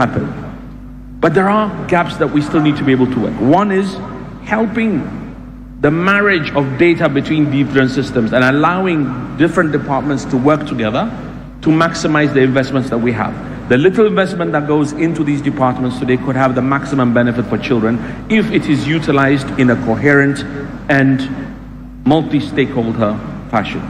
happen. But there are gaps that we still need to be able to work. One is helping the marriage of data between different systems and allowing different departments to work together to maximize the investments that we have. The little investment that goes into these departments today could have the maximum benefit for children if it is utilized in a coherent and multi stakeholder fashion.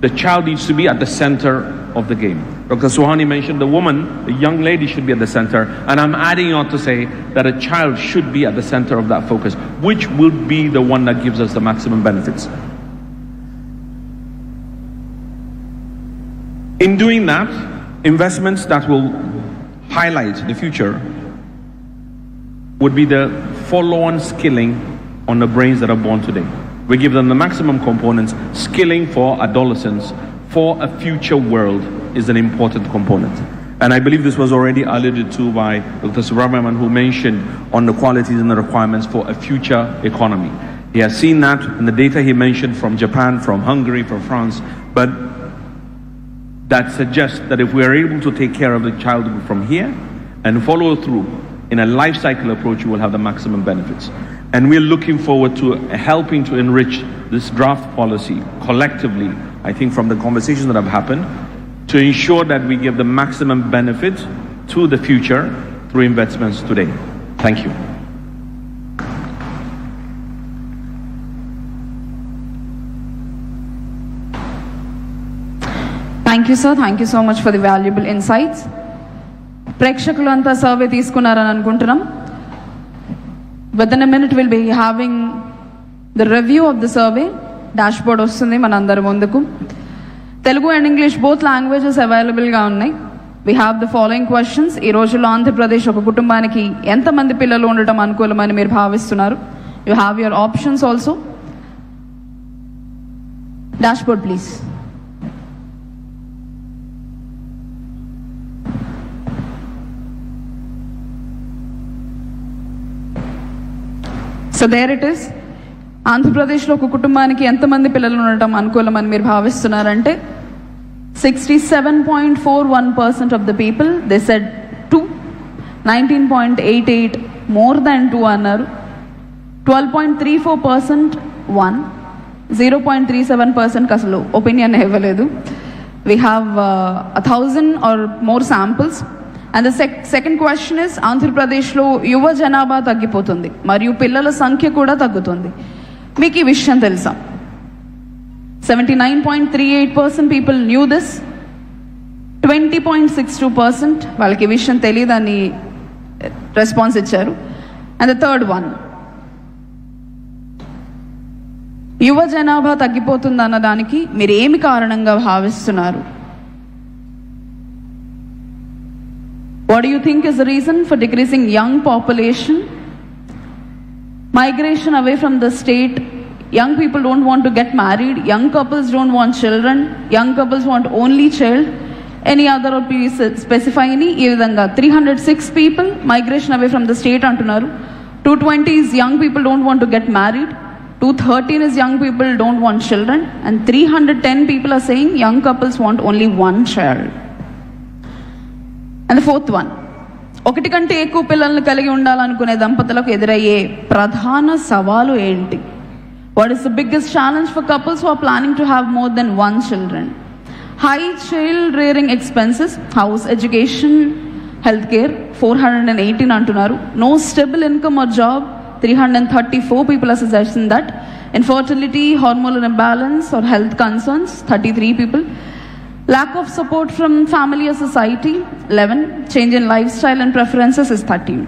The child needs to be at the center of the game. Dr. Suhani mentioned the woman, the young lady should be at the center. And I'm adding on to say that a child should be at the center of that focus, which will be the one that gives us the maximum benefits. In doing that, investments that will highlight the future would be the follow on skilling on the brains that are born today. We give them the maximum components, skilling for adolescents for a future world is an important component. And I believe this was already alluded to by Dr. Subramanian, who mentioned on the qualities and the requirements for a future economy. He has seen that in the data he mentioned from Japan, from Hungary, from France, but that suggests that if we are able to take care of the child from here and follow through in a life cycle approach, we will have the maximum benefits. And we're looking forward to helping to enrich this draft policy collectively. I think from the conversations that have happened, to ensure that we give the maximum benefit to the future through investments today. Thank you. Thank you sir thank you so much for the valuable insights ప్రేక్షకులు అంతా survey తీసుకున్నారని అనుకుంటున్నాం with in minute will be having the review of the survey dashboard వస్తుంది మనందరి ముందుకు Telugu and English both languages అవైలబుల్గా ఉన్నాయి we have the following questions ఈ రోజుల్లో ఆంధ్రప్రదేశ్ ఒక కుటుంబానికి ఎంతమంది పిల్లలు ఉండటం అనుకూలమని మీరు భావిస్తున్నారు you have your options also board please so there it is ఆంధ్రప్రదేశ్లో ఒక కుటుంబానికి ఎంతమంది పిల్లలు ఉండటం అనుకూలమని మీరు భావిస్తున్నారంటే 67.41% of the people, they said 2. 19.88 more than 2 అన్నారు 12.34 percent one zero point three seven పర్సెంట్కి అసలు ఒపీనియన్ ఇవ్వలేదు we have a thousand or more samples and the sec second question is ఆంధ్రప్రదేశ్లో యువ జనాభా తగ్గిపోతుంది మరియు పిల్లల సంఖ్య కూడా తగ్గుతుంది మీకు ఈ విషయం తెలుసా 79.38% people knew this 20.62% వాళ్ళకి విషయం తెలియదని రెస్పాన్స్ eh, ఇచ్చారు అండ్ ద థర్డ్ వన్ యువ జనాభా తగ్గిపోతుందన్న దానికి మీరు ఏమి కారణంగా భావిస్తున్నారు what you think is reason for decreasing young population migration away from the state young people don't want to get married young couples don't want children young couples want only child any other please please specify ఈ విధంగా three hundred six people migration away from the state అంటున్నారు two twenty is young people don't want to get married two thirteen is young people don't want children and three hundred ten people are saying young couples want only one child and fourth one ఒకటి కంటే ఎక్కువ పిల్లల్ని కలిగి ఉండాలనుకునే దంపతులకు ఎదురయ్యే ప్రధాన సవాలు ఏంటి What is the biggest challenge for couples who are planning to have more than one children? High child rearing expenses, house, education, healthcare, 418 antunaru. No stable income or job, 334 people are suggesting that. Infertility, hormonal imbalance or health concerns, 33 people. Lack of support from family or society, 11. Change in lifestyle and preferences is 13.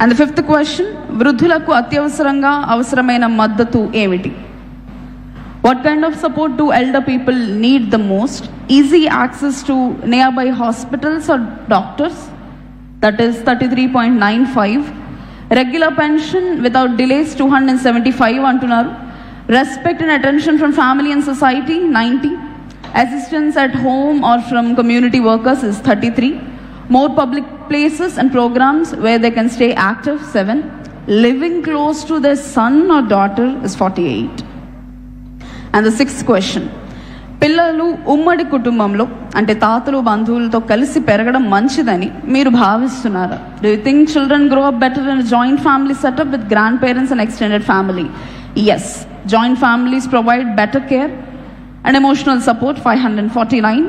And the fifth question, Vrudhulaku Atyavasaranga What kind of support do elder people need the most? Easy access to nearby hospitals or doctors, that is 33.95. Regular pension without delays, 275 On to now, Respect and attention from family and society, 90. Assistance at home or from community workers is 33. more public places and programs where they can stay active, 7. Living close to their son or daughter is 48. And the sixth question. పిల్లలు ఉమ్మడి కుటుంబంలో అంటే తాతలు బంధువులతో కలిసి పెరగడం మంచిదని మీరు భావిస్తున్నారా do you think children grow up better in joint family setup with grandparents and extended family yes joint families provide better care and emotional support five hundred forty nine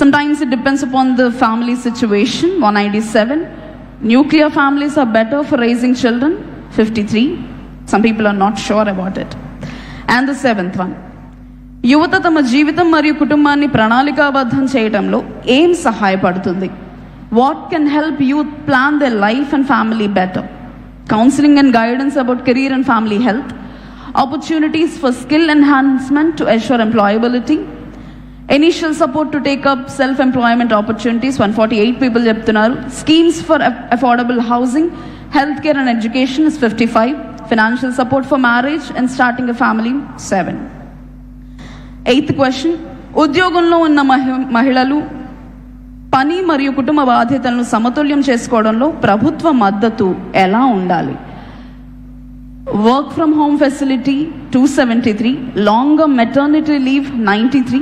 Sometimes it depends upon the family situation, 197. Nuclear families are better for raising children, 53. Some people are not sure about it. And the seventh one. యువత తమ జీవితం మరియు కుటుంబాన్ని ప్రణాళికాబద్ధం చేయడంలో ఏం సహాయపడుతుంది what can help youth plan the life and family better counselling and guidance about career and family health opportunities for skill enhancement to assure employability initial support to take up self employment opportunities one forty eight people చెప్తున్నారు schemes for affordable housing health care and education is fifty five financial support for marriage and starting a family seven eighth question ఉద్యోగంలో ఉన్న మహిళలు పని మరియు కుటుంబ బాధ్యతలను సమతుల్యం చేసుకోవడంలో ప్రభుత్వ మద్దతు ఎలా ఉండాలి work from home facility two seventy three long maternity leave ninety three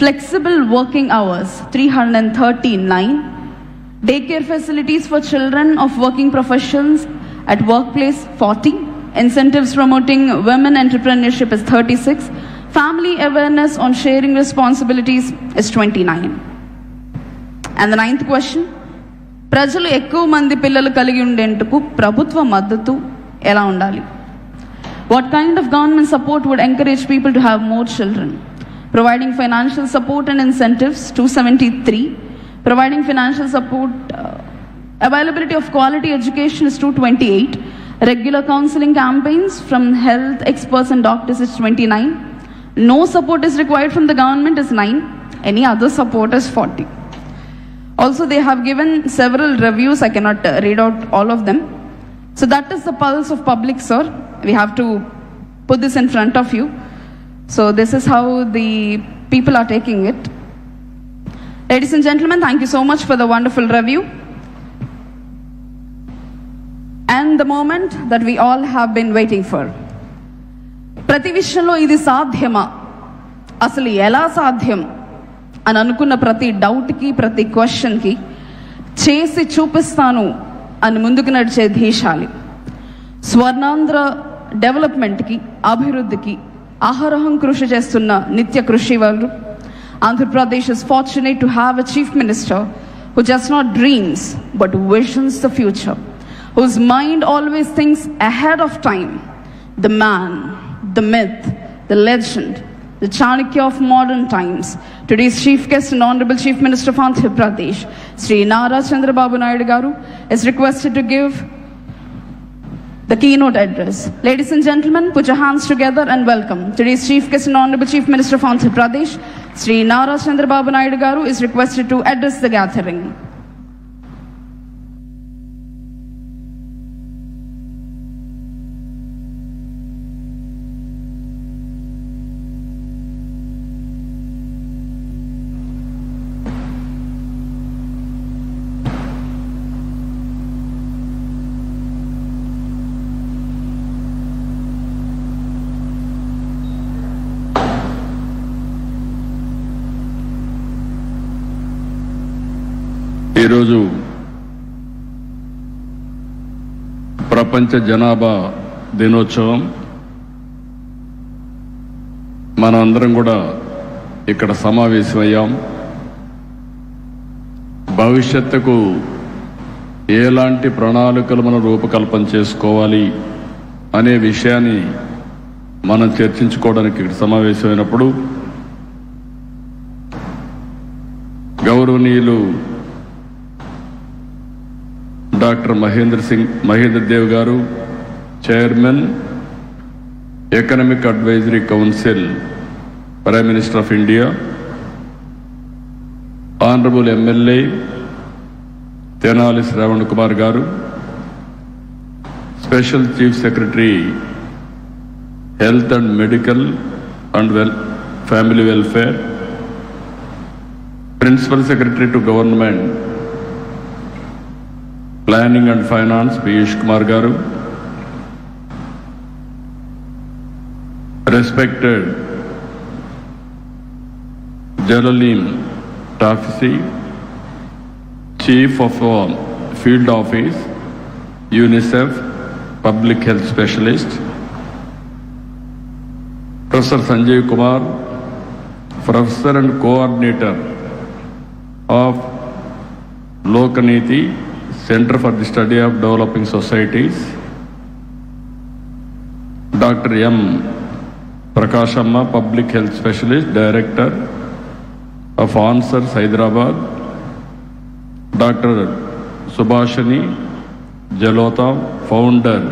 flexible working hours 313.9, daycare facilities for children of working professions at workplace 40, incentives promoting women entrepreneurship is 36, family awareness on sharing responsibilities is 29. And the ninth question, ప్రజలు ఎక్కువ మంది పిల్లలు కలిగి ఉండేందుకు ప్రభుత్వ మద్దతు ఎలా ఉండాలి what kind of government support would encourage people to have more children providing financial support and incentives 273 providing financial support uh, availability of quality education is 228 regular counseling campaigns from health experts and doctors is 29 no support is required from the government is 9 any other support is 40 also they have given several reviews i cannot uh, read out all of them so that is the pulse of public sir we have to put this in front of you So this is how the people are taking it. Ladies and gentlemen, thank you so much for the wonderful review. And the moment that we all have been waiting for. ప్రతి విషయంలో ఇది సాధ్యమా అసలు ఎలా సాధ్యం అని అనుకున్న ప్రతి డౌట్కి ప్రతి క్వశ్చన్కి చేసి చూపిస్తాను అని ముందుకు నడిచే ధీశాలి స్వర్ణాంధ్ర డెవలప్మెంట్కి అభివృద్ధికి అహరహం కృషి nitya నిత్య కృషి వాళ్ళు Andhra Pradesh is fortunate to have a chief minister who just not dreams but visions the future whose mind always things ahead of time the man the myth the legend the Chanakya of modern times. Today's chief guest and Honorable Chief Minister of Andhra Pradesh, Sri Nara Chandrababu Naidu Garu, is requested to give the keynote address. Ladies and gentlemen, put your hands together and welcome. Today's Chief Guest and Honorable Chief Minister of Andhra Pradesh, Sri Nara Chandrababu Naidu Garu, is requested to address the gathering. ఈరోజు ప్రపంచ జనాభా దినోత్సవం మనందరం కూడా ఇక్కడ సమావేశమయ్యాం భవిష్యత్తుకు ఎలాంటి ప్రణాళికలు మనం రూపకల్పన చేసుకోవాలి అనే విషయాన్ని మనం చర్చించుకోవడానికి ఇక్కడ సమావేశమైనప్పుడు గౌరవనీయులు doctor Mahendra Singh Mahendra Dev garu chairman economic advisory council prime minister of India honourable MLA Tenali Shravan Kumar garu special chief secretary health and medical and well family welfare principal secretary to government planning and finance Piyush Kumar garu respected జర్నలిన్ టాఫీసీ chief of field office UNICEF public health specialist professor Sanjeev Kumar professor and coordinator of Lokniti centre for the study of developing societies doctor M Prakashamma public health specialist director of answers Hyderabad doctor Subhashini Jalota founder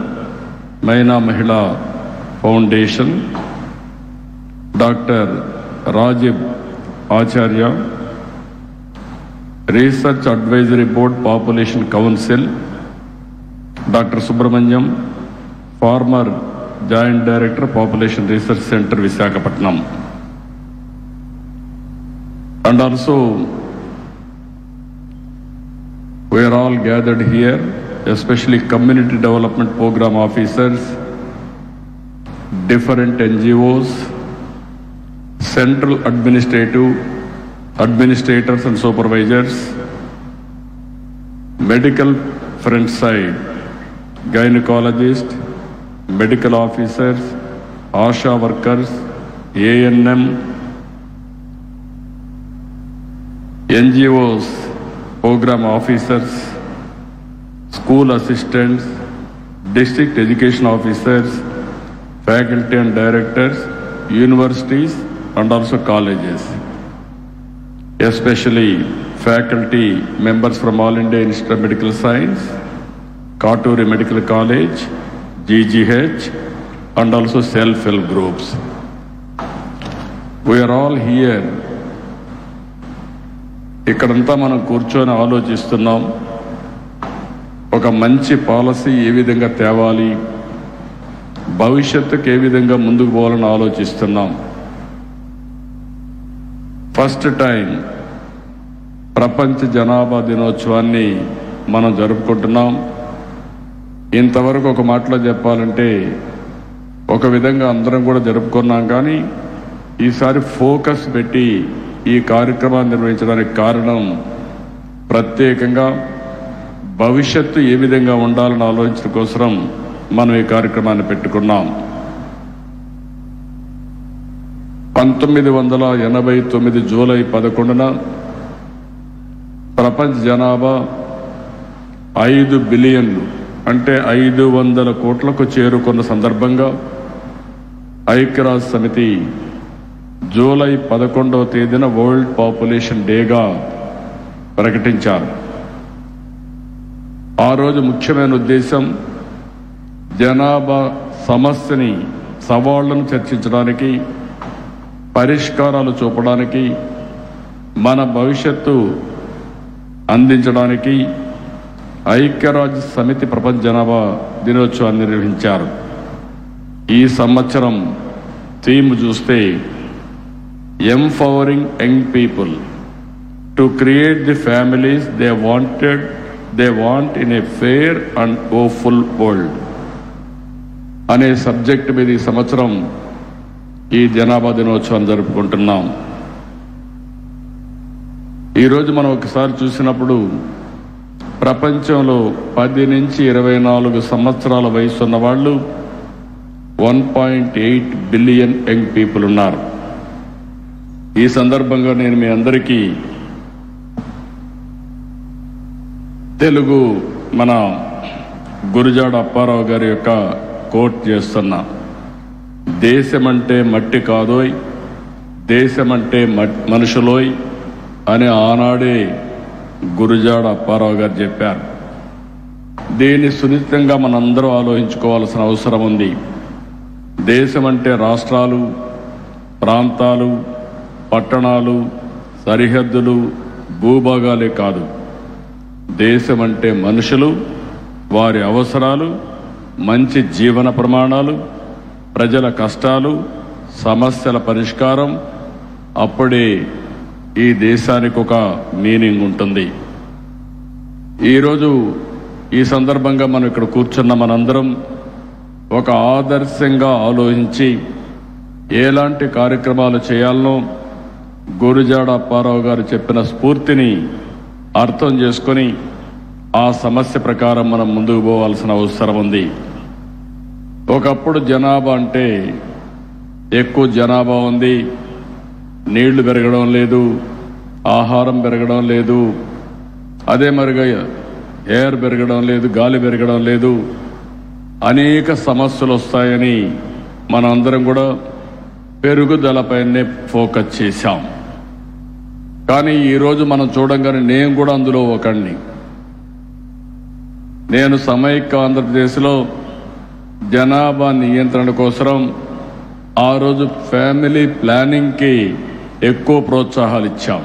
Maina Mahila foundation doctor Rajiv Acharya Research Advisory Board Population Council, Dr. Subramanyam, former Joint Director, Population Research Center, Visakhapatnam. And also, we are all gathered here, especially community development program officers, different NGOs, central administrative administrators and supervisors, medical front side, gynecologists, medical officers, ASHA workers, ANM, NGOs, program officers, school assistants, district education officers, faculty and directors, universities and also colleges. especially faculty members from All India Institute of Medical Science, Katuri Medical College, GGH, and also self-help groups. We are all here. ఇక్కడంతా మనం కూర్చొని ఆలోచిస్తున్నాం ఒక మంచి policy ఏ విధంగా తేవాలి భవిష్యత్తుకు ఏ విధంగా ముందుకు పోవాలని ఆలోచిస్తున్నాం ఫస్ట్ టైం ప్రపంచ జనాభా దినోత్సవాన్ని మనం జరుపుకుంటున్నాం ఇంతవరకు ఒక మాటలో చెప్పాలంటే ఒక విధంగా అందరం కూడా జరుపుకున్నాం కానీ ఈసారి ఫోకస్ పెట్టి ఈ కార్యక్రమాన్ని నిర్వహించడానికి కారణం ప్రత్యేకంగా భవిష్యత్తు ఏ విధంగా ఉండాలని ఆలోచించడం కోసం మనం ఈ కార్యక్రమాన్ని పెట్టుకున్నాం పంతొమ్మిది వందల ఎనభై తొమ్మిది జూలై పదకొండున ప్రపంచ జనాభా ఐదు బిలియన్ అంటే ఐదు వందల కోట్లకు చేరుకున్న సందర్భంగా ఐక్యరాజ్య సమితి జూలై పదకొండవ తేదీన వరల్డ్ పాపులేషన్ డేగా ప్రకటించారు ఆ రోజు ముఖ్యమైన ఉద్దేశం జనాభా సమస్యని సవాళ్లను చర్చించడానికి పరిష్కారాలు చూపడానికి మన భవిష్యత్తు అందించడానికి ఐక్యరాజ్య సమితి ప్రపంచ జనాభా దినోత్సవాన్ని నిర్వహించారు ఈ సంవత్సరం థీమ్ చూస్తే empowering young people to create the families they wanted they want in a fair and hopeful world అనే సబ్జెక్ట్ మీద ఈ సంవత్సరం ఈ జనాభా దినోత్సవం జరుపుకుంటున్నాం ఈరోజు మనం ఒకసారి చూసినప్పుడు ప్రపంచంలో పది నుంచి ఇరవై నాలుగు సంవత్సరాల వయసు ఉన్నవాళ్ళు వాళ్ళు one point eight billion young people ఉన్నారు ఈ సందర్భంగా నేను మీ అందరికీ తెలుగు మన గురుజాడ అప్పారావు గారి యొక్క కోట్ చేస్తున్నాను దేశమంటే మట్టి కాదోయ్ దేశమంటే మనుషులోయ్ అని ఆనాడే గురుజాడ అప్పారావు గారు చెప్పారు దీన్ని సునిశ్చితంగా మనందరూ ఆలోచించుకోవాల్సిన అవసరం ఉంది దేశం అంటే రాష్ట్రాలు ప్రాంతాలు పట్టణాలు సరిహద్దులు భూభాగాలే కాదు దేశం అంటే మనుషులు వారి అవసరాలు మంచి జీవన ప్రమాణాలు ప్రజల కష్టాలు సమస్యల పరిష్కారం అప్పుడే ఈ దేశానికి ఒక మీనింగ్ ఉంటుంది ఈరోజు ఈ సందర్భంగా మనం ఇక్కడ కూర్చున్న మనందరం ఒక ఆదర్శంగా ఆలోచించి ఎలాంటి కార్యక్రమాలు చేయాలనో గురుజాడ అప్పారావు గారు చెప్పిన స్ఫూర్తిని అర్థం చేసుకొని ఆ సమస్య ప్రకారం మనం ముందుకు పోవాల్సిన అవసరం ఉంది ఒకప్పుడు జనాభా అంటే ఎక్కువ జనాభా ఉంది నీళ్లు పెరగడం లేదు ఆహారం పెరగడం లేదు అదే మరిగా ఎయిర్ పెరగడం లేదు గాలి పెరగడం లేదు అనేక సమస్యలు వస్తాయని మనందరం కూడా పెరుగుదలపైనే ఫోకస్ చేశాం కానీ ఈరోజు మనం చూడంగానే నేను కూడా అందులో ఒకడిని నేను సమైక్య ఆంధ్రప్రదేశ్లో జనాభా నియంత్రణ కోసం ఆ రోజు ఫ్యామిలీ ప్లానింగ్కి ఎక్కువ ప్రోత్సాహాలు ఇచ్చాం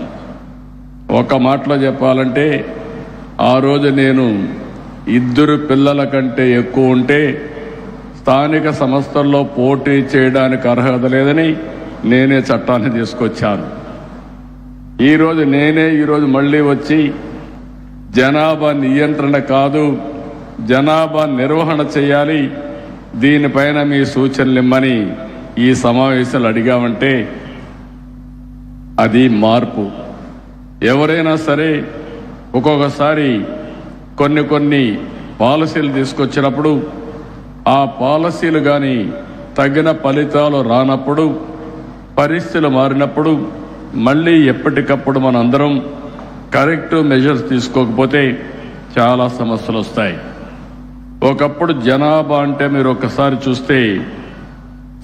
ఒక మాటలో చెప్పాలంటే ఆ రోజు నేను ఇద్దరు పిల్లల కంటే ఎక్కువ ఉంటే స్థానిక సంస్థల్లో పోటీ చేయడానికి అర్హత లేదని నేనే చట్టాన్ని తీసుకొచ్చాను ఈరోజు నేనే ఈరోజు మళ్ళీ వచ్చి జనాభా నియంత్రణ కాదు జనాభా నిర్వహణ చేయాలి దీనిపైన మీ సూచనలు ఇమ్మని ఈ సమావేశంలో అడిగామంటే అది మార్పు ఎవరైనా సరే ఒక్కొక్కసారి కొన్ని కొన్ని పాలసీలు తీసుకొచ్చినప్పుడు ఆ పాలసీలు కానీ తగిన ఫలితాలు రానప్పుడు పరిస్థితులు మారినప్పుడు మళ్ళీ ఎప్పటికప్పుడు మనందరం కరెక్ట్ మెజర్స్ తీసుకోకపోతే చాలా సమస్యలు వస్తాయి ఒకప్పుడు జనాభా అంటే మీరు ఒకసారి చూస్తే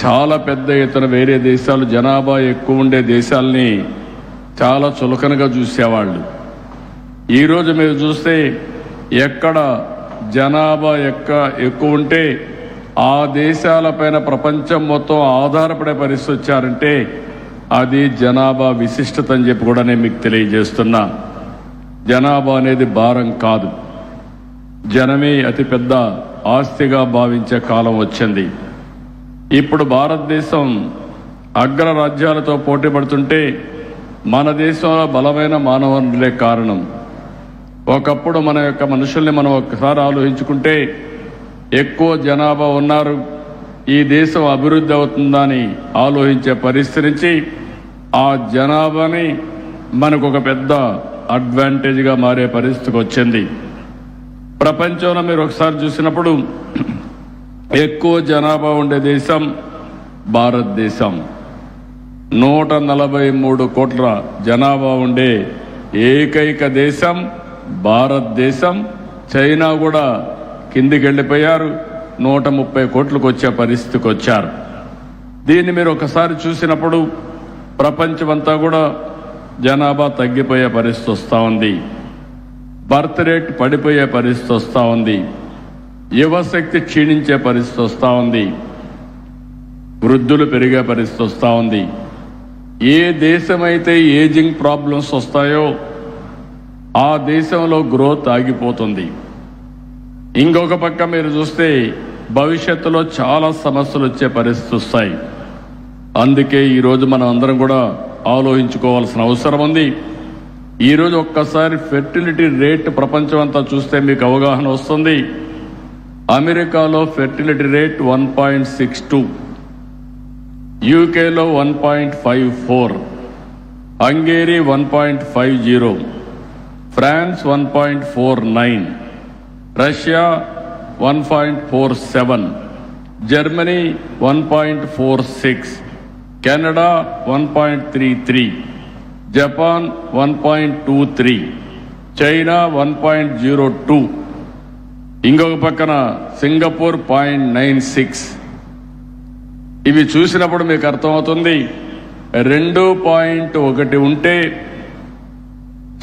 చాలా పెద్ద ఎత్తున వేరే దేశాలు జనాభా ఎక్కువ ఉండే దేశాలని చాలా చులకనగా చూసేవాళ్ళు ఈరోజు మీరు చూస్తే ఎక్కడ జనాభా ఎక్క ఎక్కువ ఉంటే ఆ దేశాలపైన ప్రపంచం మొత్తం ఆధారపడే పరిస్థితి వచ్చారంటే అది జనాభా విశిష్టత అని చెప్పి కూడా నేను మీకు తెలియజేస్తున్నా జనాభా అనేది భారం కాదు జనమే అతిపెద్ద ఆస్తిగా భావించే కాలం వచ్చింది ఇప్పుడు భారతదేశం రాజ్యాలతో పోటీ పడుతుంటే మన దేశంలో బలమైన మానవ వనరులే కారణం ఒకప్పుడు మన యొక్క మనుషుల్ని మనం ఒకసారి ఆలోచించుకుంటే ఎక్కువ జనాభా ఉన్నారు ఈ దేశం అభివృద్ధి అవుతుందని ఆలోచించే పరిస్థితి ఆ జనాభాని మనకు ఒక పెద్ద అడ్వాంటేజ్గా మారే పరిస్థితికి వచ్చింది ప్రపంచంలో మీరు ఒకసారి చూసినప్పుడు ఎక్కువ జనాభా ఉండే దేశం భారతదేశం నూట నలభై మూడు కోట్ల జనాభా ఉండే ఏకైక దేశం భారతదేశం చైనా కూడా కిందికి వెళ్ళిపోయారు నూట ముప్పై కోట్లకు వచ్చే పరిస్థితికి వచ్చారు దీన్ని మీరు ఒకసారి చూసినప్పుడు ప్రపంచమంతా కూడా జనాభా తగ్గిపోయే పరిస్థితి వస్తూ ఉంది బర్త్ రేట్ పడిపోయే పరిస్థితి వస్తూ ఉంది యువశక్తి క్షీణించే పరిస్థితి వస్తూ ఉంది వృద్ధులు పెరిగే పరిస్థితి వస్తూ ఉంది ఏ దేశమైతే ఏజింగ్ ప్రాబ్లమ్స్ వస్తాయో ఆ దేశంలో గ్రోత్ ఆగిపోతుంది ఇంకొక పక్క మీరు చూస్తే భవిష్యత్తులో చాలా సమస్యలు వచ్చే పరిస్థితి వస్తాయి అందుకే ఈరోజు మనం అందరం కూడా ఆలోచించుకోవాల్సిన అవసరం ఉంది ఈరోజు ఒక్కసారి ఫెర్టిలిటీ రేట్ ప్రపంచం అంతా చూస్తే మీకు అవగాహన వస్తుంది అమెరికాలో fertility rate one point six two యూకేలో one point five four Hungary one point five zero France one point four nine Russia one point four seven Germany one point four six Canada one point three three Japan one point two three China one point zero two ఇంకొక పక్కన Singapore point nine six ఇవి చూసినప్పుడు మీకు అర్థమవుతుంది రెండు point ఒకటి ఉంటే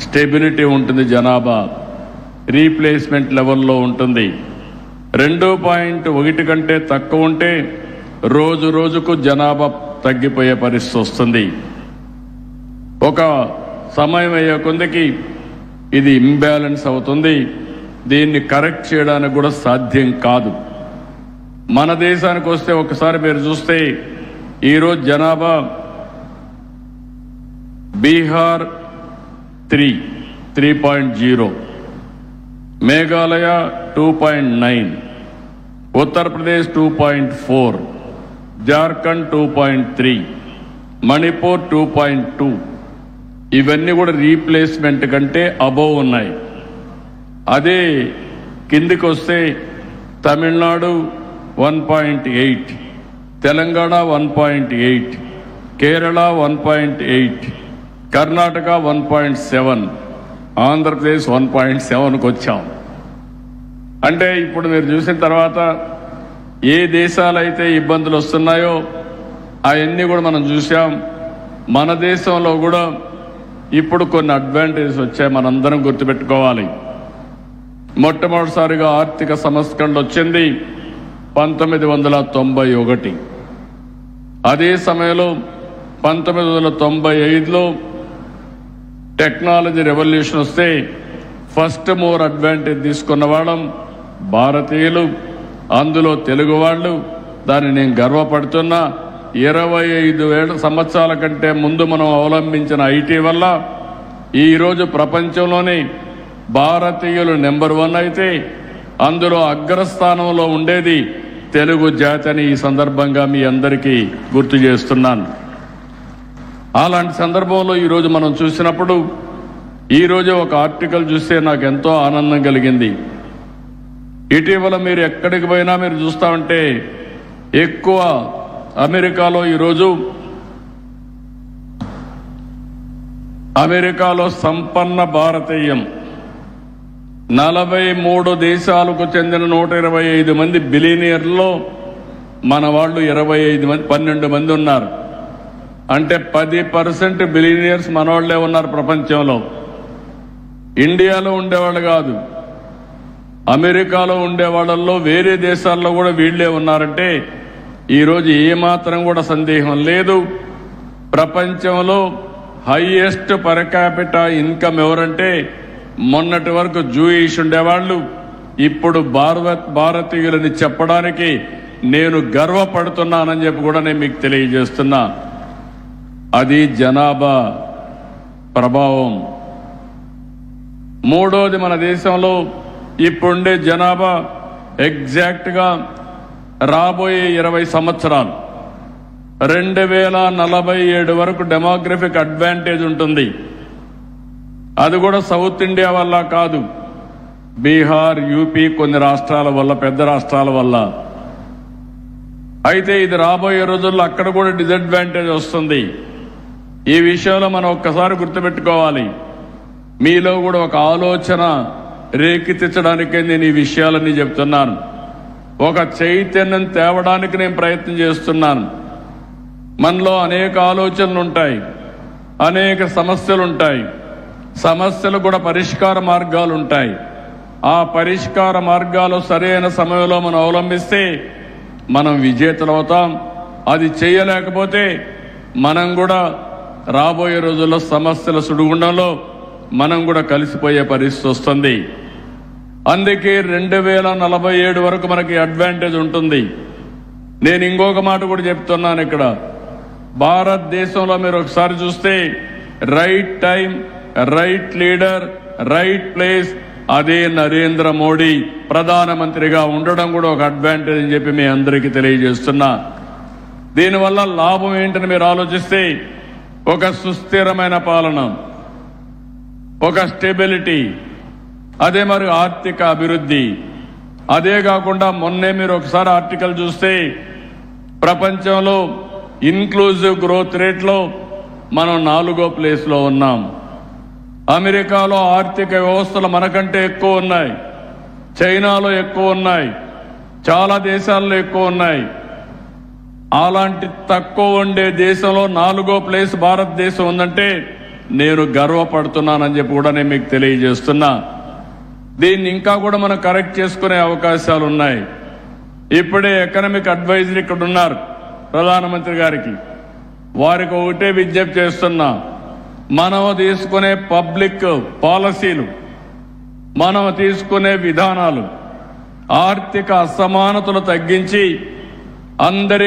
stability ఉంటుంది జనాభా రీప్లేస్మెంట్ లెవెల్లో ఉంటుంది రెండు పాయింట్ ఒకటి కంటే తక్కువ ఉంటే రోజు రోజుకు జనాభా తగ్గిపోయే పరిస్థితి వస్తుంది ఒక సమయం అయ్యే కొందకి ఇది ఇంబ్యాలెన్స్ అవుతుంది దీన్ని కరెక్ట్ చేయడానికి కూడా సాధ్యం కాదు మన దేశానికి వస్తే ఒకసారి మీరు చూస్తే ఈరోజు జనాభా Bihar three three point zero Meghalaya two point nine Uttar Pradesh two point four Jharkhand two point three Manipur two point two ఇవన్నీ కూడా రీప్లేస్మెంట్ కంటే అబోవ్ ఉన్నాయి అదే కిందికి వస్తే Tamil Nadu one point eight Telangana one point eight Kerala one point eight Karnataka one point seven Andhra Pradesh one point సెవెన్కి వచ్చాం అంటే ఇప్పుడు మీరు చూసిన తర్వాత ఏ దేశాలైతే ఇబ్బందులు వస్తున్నాయో అవన్నీ కూడా మనం చూసాం మన దేశంలో కూడా ఇప్పుడు కొన్ని అడ్వాంటేజెస్ వచ్చాయి మనందరం గుర్తుపెట్టుకోవాలి మొట్టమొదటిసారిగా ఆర్థిక సంస్కరణలు వచ్చింది పంతొమ్మిది వందల తొంభై ఒకటి అదే సమయంలో పంతొమ్మిది వందల తొంభై ఐదులో టెక్నాలజీ రెవల్యూషన్ వస్తే ఫస్ట్ మోర్ అడ్వాంటేజ్ తీసుకున్న వాళ్ళం భారతీయులు అందులో తెలుగు వాళ్ళు దాన్ని నేను గర్వపడుతున్నా ఇరవై ఐదు వేల సంవత్సరాల కంటే ముందు మనం అవలంబించిన ఐటీ వల్ల ఈరోజు ప్రపంచంలోనే భారతీయులు నెంబర్ వన్ అయితే అందులో అగ్రస్థానంలో ఉండేది తెలుగు జాతిని ఈ సందర్భంగా మీ అందరికీ గుర్తు చేస్తున్నాను అలాంటి సందర్భంలో ఈరోజు మనం చూసినప్పుడు ఈరోజు ఒక ఆర్టికల్ చూస్తే నాకు ఎంతో ఆనందం కలిగింది ఇటీవల మీరు ఎక్కడికి పోయినా మీరు చూస్తూ ఉంటే ఎక్కువ అమెరికాలో ఈరోజు అమెరికాలో సంపన్న భారతీయం నలభై మూడు దేశాలకు చెందిన నూట ఇరవై ఐదు మంది బిలీనియర్లో మన వాళ్ళు ఇరవై ఐదు మంది పన్నెండు మంది ఉన్నారు అంటే పది పర్సెంట్ బిలీనియర్స్ మనవాళ్లే ఉన్నారు ప్రపంచంలో ఇండియాలో ఉండేవాళ్ళు కాదు అమెరికాలో ఉండే వాళ్ళల్లో వేరే దేశాల్లో కూడా వీళ్లే ఉన్నారంటే ఈరోజు ఏమాత్రం కూడా సందేహం లేదు ప్రపంచంలో హైయెస్ట్ పర్ ఇన్కమ్ ఎవరంటే మొన్నటి వరకు జూయిష్ ఉండేవాళ్ళు ఇప్పుడు భారత్ భారతీయులని చెప్పడానికి నేను గర్వపడుతున్నానని చెప్పి కూడా నేను మీకు తెలియజేస్తున్నా అది జనాభా ప్రభావం మూడోది మన దేశంలో ఇప్పుడుండే జనాభా ఎగ్జాక్ట్గా రాబోయే ఇరవై సంవత్సరాలు రెండు వేల నలభై ఏడు వరకు డెమోగ్రఫిక్ అడ్వాంటేజ్ ఉంటుంది అది కూడా సౌత్ ఇండియా వల్ల కాదు బీహార్ యూపీ కొన్ని రాష్ట్రాల వల్ల పెద్ద రాష్ట్రాల వల్ల అయితే ఇది రాబోయే రోజుల్లో అక్కడ కూడా డిసడ్వాంటేజ్ వస్తుంది ఈ విషయంలో మనం ఒక్కసారి గుర్తుపెట్టుకోవాలి మీలో కూడా ఒక ఆలోచన రేకెత్తించడానికే నేను ఈ విషయాలన్నీ చెప్తున్నాను ఒక చైతన్యం తేవడానికి నేను ప్రయత్నం చేస్తున్నాను మనలో అనేక ఆలోచనలు ఉంటాయి అనేక సమస్యలు ఉంటాయి సమస్యలు కూడా పరిష్కార మార్గాలు ఉంటాయి ఆ పరిష్కార మార్గాలు సరైన సమయంలో మనం అవలంబిస్తే మనం విజేతలు అవుతాం అది చేయలేకపోతే మనం కూడా రాబోయే రోజుల్లో సమస్యల సుడుగుండంలో మనం కూడా కలిసిపోయే పరిస్థితి వస్తుంది అందుకే రెండు వేల నలభై ఏడు వరకు మనకి అడ్వాంటేజ్ ఉంటుంది నేను ఇంకొక మాట కూడా చెప్తున్నాను ఇక్కడ భారతదేశంలో మీరు ఒకసారి చూస్తే right time right leader right place అదే నరేంద్ర మోడీ ప్రధానమంత్రిగా ఉండడం కూడా ఒక అడ్వాంటేజ్ అని చెప్పి మీ అందరికీ తెలియజేస్తున్నా దీనివల్ల లాభం ఏంటని మీరు ఆలోచిస్తే ఒక సుస్థిరమైన పాలన ఒక స్టెబిలిటీ అదే మరి ఆర్థిక అభివృద్ధి అదే కాకుండా మొన్నే మీరు ఒకసారి ఆర్టికల్ చూస్తే ప్రపంచంలో ఇన్క్లూజివ్ గ్రోత్ రేట్లో మనం నాలుగో ప్లేస్లో ఉన్నాం అమెరికాలో ఆర్థిక వ్యవస్థలు మనకంటే ఎక్కువ ఉన్నాయి చైనాలో ఎక్కువ ఉన్నాయి చాలా దేశాల్లో ఎక్కువ ఉన్నాయి అలాంటి తక్కువ ఉండే దేశంలో నాలుగో ప్లేస్ భారతదేశం ఉందంటే నేను గర్వపడుతున్నానని చెప్పి కూడా నేను మీకు తెలియజేస్తున్నా దీన్ని ఇంకా కూడా మనం కరెక్ట్ చేసుకునే అవకాశాలు ఉన్నాయి ఇప్పుడే ఎకనామిక్ అడ్వైజర్ ఇక్కడ ఉన్నారు ప్రధానమంత్రి గారికి వారికి ఒకటే విజ్ఞప్తి చేస్తున్నా మనం తీసుకునే పబ్లిక్ పాలసీలు మనం తీసుకునే విధానాలు ఆర్థిక అసమానతలు తగ్గించి అందరి